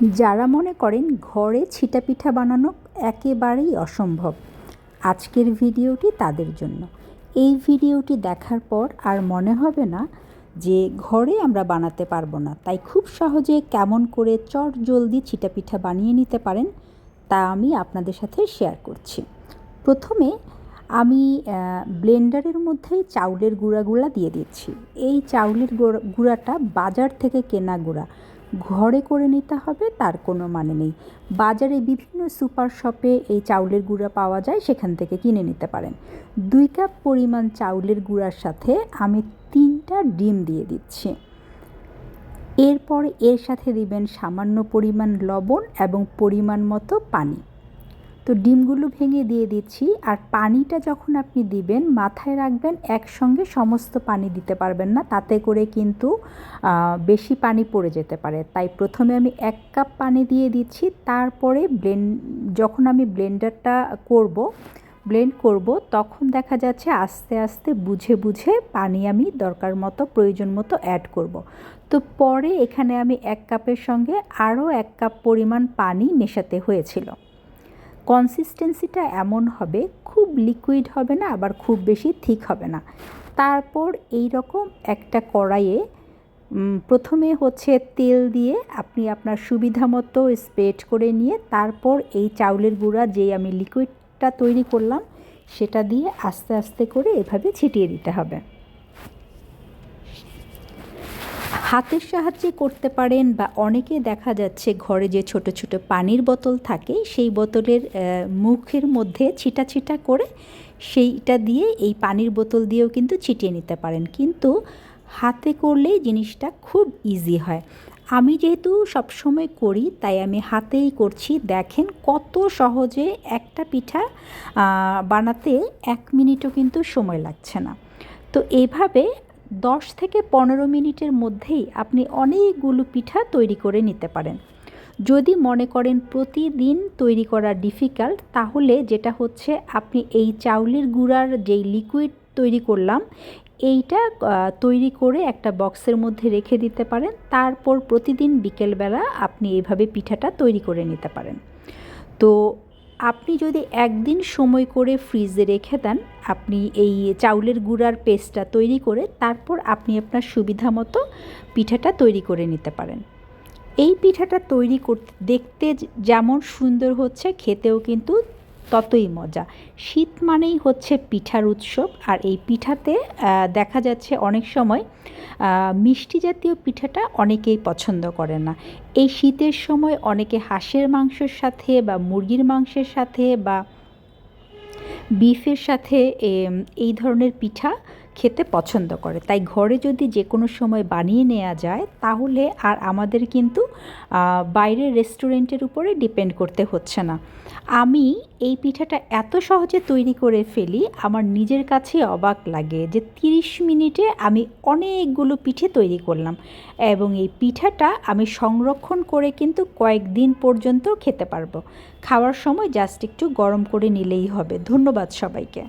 যারা মনে করেন ঘরে ছিটা পিঠা বানানো একেবারেই অসম্ভব, আজকের ভিডিওটি তাদের জন্য। এই ভিডিওটি দেখার পর আর মনে হবে না যে ঘরে আমরা বানাতে পারব না। তাই খুব সহজে কেমন করে চট জলদি ছিটা পিঠা বানিয়ে নিতে পারেন তা আমি আপনাদের সাথে শেয়ার করছি। প্রথমে আমি ব্লেন্ডারের মধ্যেই চাউলের গুঁড়াগুলা দিয়ে দিচ্ছি। এই চাউলের গুঁড়াটা বাজার থেকে কেনা গুঁড়া। ঘরে করে নিতে হবে, তার কোনো মানে নেই। বাজারে বিভিন্ন সুপার শপে এই চাউলের গুঁড়া পাওয়া যায়, সেখান থেকে কিনে নিতে পারেন। দুই কাপ পরিমাণ চাউলের গুঁড়ার সাথে আমি তিনটা ডিম দিয়ে দিচ্ছি। এরপর এর সাথে দিবেন সামান্য পরিমাণ লবণ এবং পরিমাণ মতো পানি। তো ডিমগুলো ভেঙে দিয়ে দিচ্ছি আর পানিটা যখন আপনি দিবেন, মাথায় রাখবেন একসঙ্গে সমস্ত পানি দিতে পারবেন না, তাতে করে কিন্তু বেশি পানি পড়ে যেতে পারে তাই প্রথমে আমি এক কাপ পানি দিয়ে দিচ্ছি, তারপরে ব্লেন্ড যখন আমি ব্লেন্ডারটা করব, ব্লেন্ড করব, তখন দেখা যাচ্ছে আস্তে আস্তে বুঝে বুঝে পানি আমি দরকার মতো, প্রয়োজন মতো অ্যাড করব। তো পরে এখানে আমি এক কাপের সঙ্গে আরও এক কাপ পরিমাণ পানি মেশাতে হয়েছিল কনসিস্টেন্সিটা এমন হবে, খুব লিকুইড হবে না, আবার খুব বেশি থিক হবে না। তারপর এই রকম একটা কড়াইয়ে প্রথমে হচ্ছে তেল দিয়ে আপনি আপনার সুবিধা মতো স্প্রেড করে নিয়ে তারপর এই চাউলের গুঁড়া যে আমি লিকুইডটা তৈরি করলাম, সেটা দিয়ে আস্তে আস্তে করে এভাবে ছিটিয়ে দিতে হবে। হাতের সাহায্যে করতে পারেন বা অনেকে দেখা যাচ্ছে ঘরে যে ছোট ছোট পানির বোতল থাকে, সেই বোতলের মুখের মধ্যে ছিটা ছিটা করে সেইটা দিয়ে এই পানির বোতল দিয়েও কিন্তু ছিটিয়ে নিতে পারেন। কিন্তু হাতে করলে জিনিসটা খুব ইজি হয়। আমি যেহেতু সবসময় করি, তাই আমি হাতেই করছি। দেখেন কত সহজে একটা পিঠা বানাতে এক মিনিটও কিন্তু সময় লাগছে না। তো এইভাবে দশ থেকে পনেরো মিনিটের মধ্যেই আপনি অনেকগুলো পিঠা তৈরি করে নিতে পারেন। যদি মনে করেন প্রতিদিন তৈরি করা ডিফিকাল্ট তাহলে যেটা হচ্ছে আপনি এই চাউলের গুঁড়ার যেই লিকুইড তৈরি করলাম, এইটা তৈরি করে একটা বক্সের মধ্যে রেখে দিতে পারেন। তারপর প্রতিদিন বিকেলবেলা আপনি এইভাবে পিঠাটা তৈরি করে নিতে পারেন। তো আপনি যদি একদিন সময় করে ফ্রিজে রেখে দেন, আপনি এই চাউলের গুঁড়ার পেস্টটা তৈরি করে তারপর আপনি আপনার সুবিধা মতো পিঠাটা তৈরি করে নিতে পারেন। এই পিঠাটা তৈরি করতে, দেখতে যেমন সুন্দর হচ্ছে, খেতেও কিন্তু ততই মজা। শীত মানেই হচ্ছে পিঠার উৎসব, আর এই পিঠাতে দেখা যাচ্ছে অনেক সময় মিষ্টি জাতীয় পিঠাটা অনেকেই পছন্দ করে না। এই শীতের সময় অনেকে হাঁসের মাংসের সাথে বা মুরগির মাংসের সাথে বা বিফের সাথে এই ধরনের পিঠা খেতে পছন্দ করে। তাই ঘরে যদি যে কোনো সময় বানিয়ে নেওয়া যায়, তাহলে আর আমাদের কিন্তু বাইরের রেস্টুরেন্টের উপরে ডিপেন্ড করতে হচ্ছে না। আমি এই পিঠাটা এত সহজে তৈরি করে ফেলি, আমার নিজের কাছে অবাক লাগে যে 30 মিনিটে আমি অনেকগুলো পিঠে তৈরি করলাম এবং এই পিঠাটা আমি সংরক্ষণ করে কিন্তু কয়েকদিন পর্যন্ত খেতে পারব। খাওয়ার সময় জাস্ট একটু গরম করে নিলেই হবে। ধন্যবাদ সবাইকে।